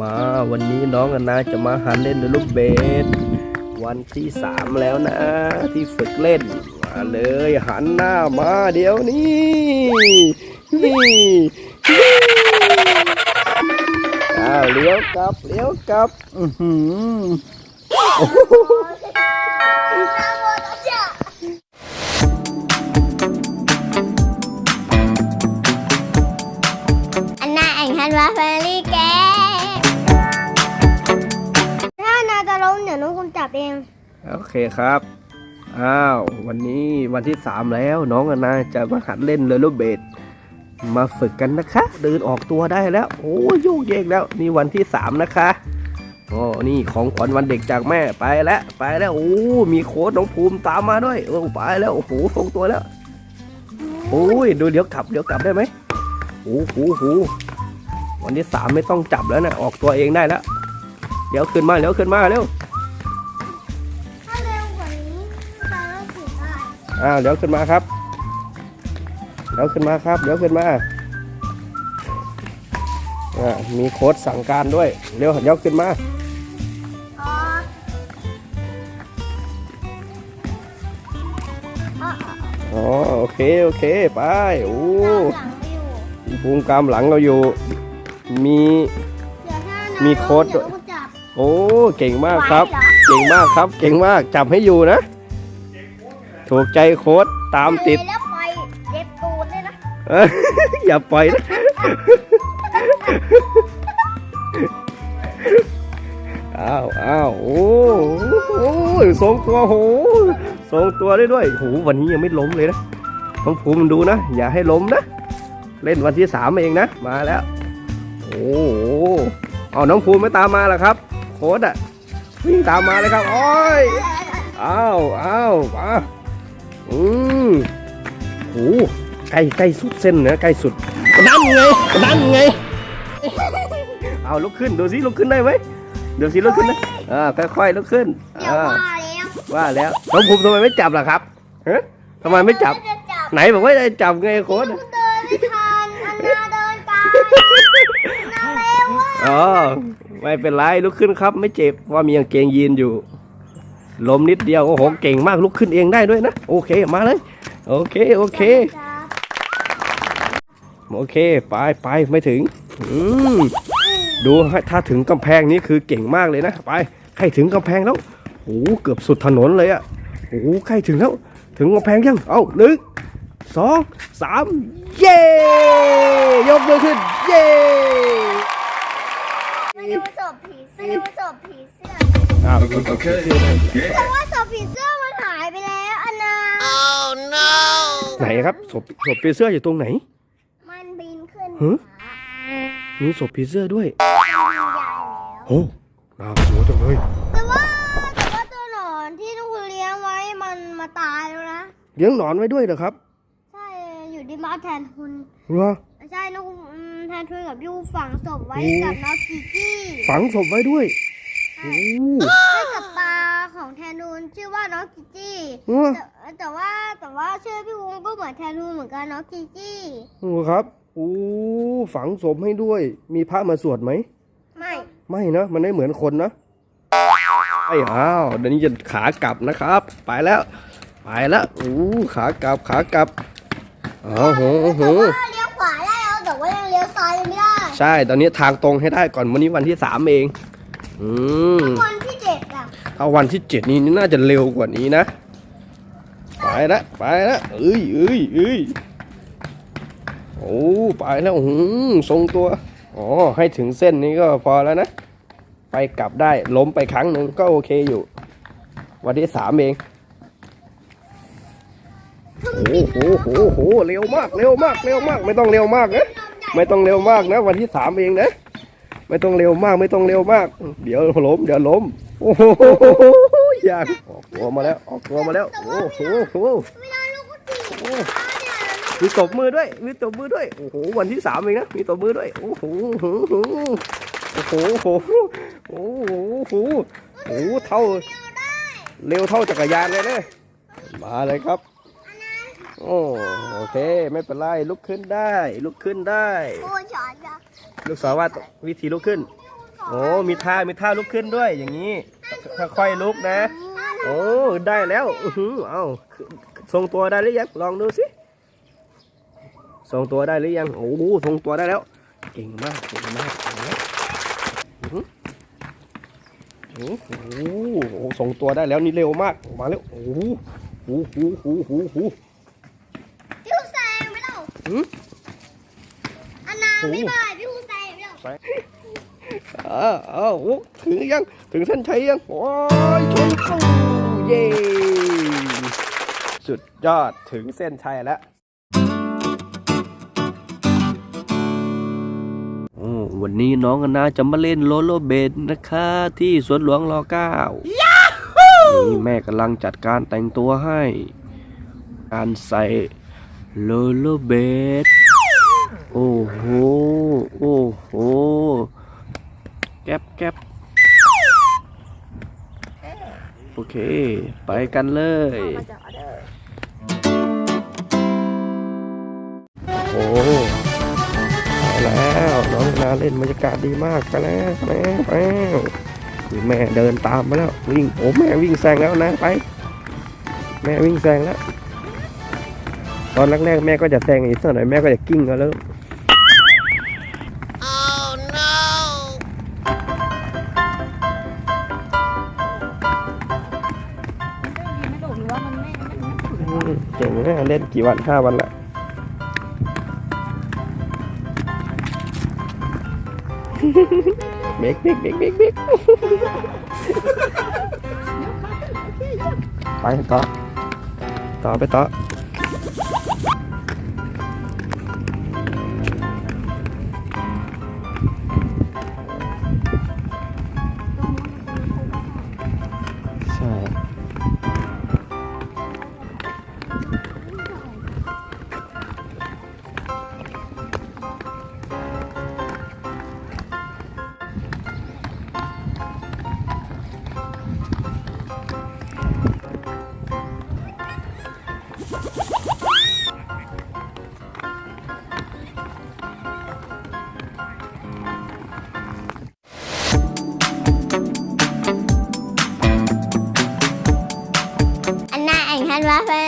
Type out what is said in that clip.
มาวันนี้น้องอนนาจะมาหัดเล่นลูกเบสวันที่สามแล้วนะ ที่ฝึกเล่นมาเลยหันหน้ามาเดี๋ยวนี้นี่อ้าวเลี้ยวกลับเลี้ยวกลับอือหืออันน่าแองฮันวาแฟรี่แก ดี๋ยวน้องคุณจับเอง โอเคครับ อ้าว วันนี้วันที่สามแล้ว น้องอนนาจะมาหัดเล่นเรือลูกเบสมาฝึกกันนะคะ เดินออกตัวได้แล้ว โอ้โยกเยกแล้วนี่วันที่สามนะคะโอ้นี่ของขวัญวันเด็กจากแม่ไปแล้วไปแล้วโอ้มีโค้ดน้องภูมิตามมาด้วยโอ้ไปแล้วโอ้โหทรงตัวแล้วโอ้ยดูเดี๋ยวกลับเดี๋ยวกลับได้ไหมโอ้โหโหวันที่สามไม่ต้องจับแล้วนะออกตัวเองได้แล้วเดี๋ยวขึ้นมาเดี๋ยวขึ้นมาเร็ว อ้าวเดี๋ยวขึ้นมาครับ เดี๋ยวขึ้นมาครับ เดี๋ยวขึ้นมาอ่ามีโค้ดสั่งการด้วย เร็วเดี๋ยวขึ้นมาอ๋ออ๋ออ๋อโอเค โอเค ไป โอ้หลังไม่อยู่ภูมิกรรมหลังเราอยู่ มีเดี๋ยวถ้ามีมีโค้ดด้วยเดี๋ยวน้องคุณจับโอ้ เก่งมากครับไหวเหอเก่งมากครับ เก่งมาก จับให้อยู่นะ ถูกใจโค้ดตามติด แล้วไปเจ็บตูดเลยนะเอ้ยอย่าปล่อยนะ อ้าวอ้าวโอ้โหทรงตัวโหทรงตัวได้ด้วยโหวันนี้ยังไม่ล้มเลยนะต้องภูมิดูนะ อย่าให้ล้มนะ เล่นวันที่สามเองนะ มาแล้ว โอ้โหเอาน้องภูมิไม่ตามมาเหรอครับ โค้ดอะวิ่งตามมาเลยครับ โอ้ยอ้าวอ้าวมา อืมโอ้ใกล้ใกล้สุดเส้นนะใกล้สุดนั่นไงนั่นไง เอาลุกขึ้นดูสิลุกขึ้นได้ไหมเดี๋ยวสิลุกขึ้นนะอ่าค่อยๆลุกขึ้นเดี๋ยวอ่าว่าแล้วว่าแล้วน้องภูมิทำไมไม่จับล่ะครับฮะทำไมไม่จับจะจับไหนบอกว่าจะจับไงโค้ดเดินไม่ทันอันนาเดินไกลอันนาเร็วอะอ๋อไม่เป็นไรลุกขึ้นครับ ไม่เจ็บว่ามีกางเกงยีนอยู่ ล้มนิดเดียวโอ้โหเก่งมากลุกขึ้นเองได้ด้วยนะ โอเคมาเลย โอเคโอเค โอเคไปไปไม่ถึงอืมดูให้ถ้าถึงกำแพงนี้คือเก่งมากเลยนะไปใกล้ถึงกำแพงแล้วโอ้โหเกือบสุดถนนเลยอะโอ้โหใกล้ถึงแล้ว ถึงกำแพงยังเอาหนึ่งสองสามเย้ยกมือขึ้นเย้มาดูศพผีเสื้อมาดูศพผีเสื้อ อ้าวแต่ว่าศพผีเสื้อมันหายไปแล้วอันนาไหนครับศพศพผีเสื้ออยู่ตรงไหนมันบินขึ้นฮะมีศพผีเสื้อด้วยใหญ่แล้วโอ้น่ากลัวจังเลยแต่ว่าแต่ว่าตัวหนอนที่ทุกคนเลี้ยงไว้มันมาตายแล้วนะ เลี้ยงหนอนไว้ด้วยเหรอครับ ใช่อยู่ที่บ้านแทนทุนเหรอใช่นกอืมแทนทุนกับยูฝังศพไว้โอ้กับน้องกิกี้ฝังศพไว้ด้วยโอ้ ให้กับตาของแทนทุนชื่อว่าน้องกิกี้โหแต่แต่ว่าแต่ว่าชื่อพี่วุ้งก็เหมือนแทนทุนเหมือนกันน้องกิกี้โอ้ครับโอ้ฝังศพให้ด้วย มีพระมาสวดไหม ไม่ไม่นะ มันไม่เหมือนคนนะ ไอ้อ้าวเดี๋ยวนี้จะขากลับนะครับ ไปแล้ว ไปแล้วโอ้ขากลับขากลับโอ้โหโอ้โห แต่ว่าเลี้ยวขวาได้แล้วแต่ว่ายังเลี้ยวซ้ายยังไม่ได้ ใช่ ตอนนี้ทางตรงให้ได้ก่อนวันนี้วันที่สามเอง อืมคนที่เจ็ดอะถ้าวันที่เจ็ดนี้น่าจะเร็วกว่านี้นะ ไปละไปละเอ้ยเอ้ยเอ้ยโอ้ไปแล้วหืมทรงตัว อ๋อ ให้ถึงเส้นนี้ก็พอแล้วนะ ไปกลับได้ล้มไปครั้งหนึ่งก็โอเคอยู่ วันที่สามเองโอ้โหโหโหเร็วมาก เร็วมาก เร็วมาก ไม่ต้องเร็วมากนะ ไม่ต้องเร็วมากนะ วันที่สามเองนะ ไม่ต้องเร็วมากไม่ต้องเร็วมาก เดี๋ยวล้มเดี๋ยวล้ม โอ้โหอย่างออกตัวมาแล้วออกตัวมาแล้ว โอ้โหโหเวลาลูกก็ตีโอ้มีตบมือด้วยมีตบมือด้วยโอ้โหวันที่สามเองนะมีตบมือด้วยโอ้โหโอ้โหโอ้โหโอ้โหโอ้โหเท่า เร็วเท่าจักรยานเลยเนี่ยมาเลยครับโอ้โอเคไม่เป็นไรลุกขึ้นได้ ลุกขึ้นได้ ลูกศรว่าวิธีลุกขึ้น โอ้มีท่ามีท่าลุกขึ้นด้วยอย่างนี้ค่อยๆลุกนะ โอ้ได้แล้วอือหือเอาทรงตัวได้หรือยังลองดูสิทรงตัวได้หรือยังโอ้โหทรงตัวได้แล้ว เก่งมากเก่งมากเก่งมากอื้อหือโอ้โหโอ้โหทรงตัวได้แล้วนี่เร็วมากมาแล้วโอ้โหโอ้โหโอ้โหโอ้โหพี่ฮูแซงไปแล้วหืมอันนาโอ้ไม่บายพี่ฮูแซงไปแล้ว เออเออโอ้ถึงยัง ถึงเส้นชัยยัง โอ้ยชนสู้เย้สุดยอดถึงเส้นชัยแล้วโอ้วันนี้น้องอนาจะมาเล่นโลโลเบดนะคะ ที่สวนหลวงรอเก้านี่แม่กำลังจัดการแต่งตัวให้ การใส่โลโลเบดโอ้โห โอ้โห แก๊บแก๊บโอเค ไปกันเลย โอ้โหไปแล้วน้องนาเล่นบรรยากาศดีมากไปแล้วไปแล้วแล้วนี่แม่เดินตามมาแล้ววิ่งโอ้แม่วิ่งแซงแล้วนะไป แม่วิ่งแซงแล้ว ตอนแรกๆแม่ก็จะแซงอีกสักหน่อยแม่ก็จะกิ้งแล้ว เก่งนะเล่นกี่วันห้าวันละเบรกเบรกเบรกเบรกเบรกไปต่อต่อไปต่อ อัน